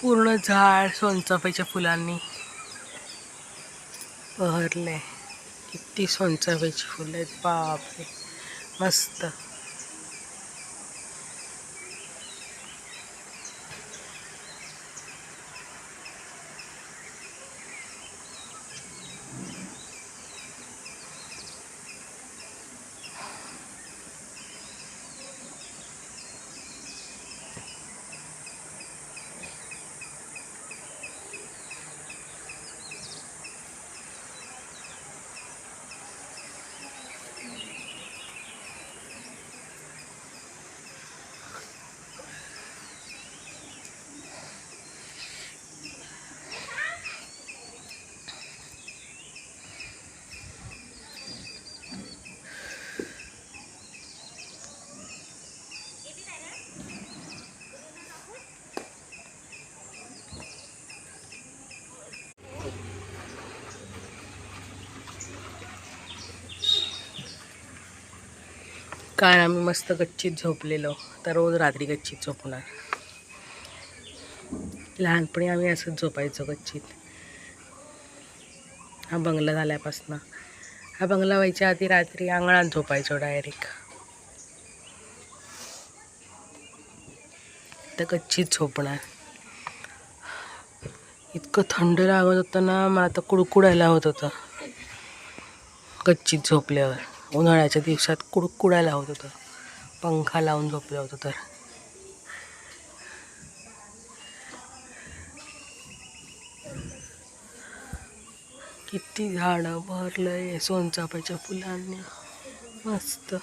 पूर्ण झाड सोनचाफ्याच्या फुलांनी बहरले किती सोनचाफ्याची फुलं आहेत बापरे. मस्त. काल आम्ही मस्त गच्चीत झोपलेलो. तर रोज रात्री गच्चीत झोपणार. लहानपणी आम्ही असंच झोपायचो गच्चीत. हा बंगला झाल्यापासनं. हा बंगला व्हायच्या आधी रात्री अंगणात झोपायचो डायरेक्ट तर गच्चीत झोपणार. इतकं थंड लागत होतं ना मला तर कुडकुडायला होत होतं. गच्चीत झोपल्यावर. उन्हाळ्याच्या दिवसात कुडकुडायला होत होतं. पंखा लावून झोपलं होतं तर. किती झाडं भरलं आहे सोनचाफ्याच्या फुलांनी. मस्त.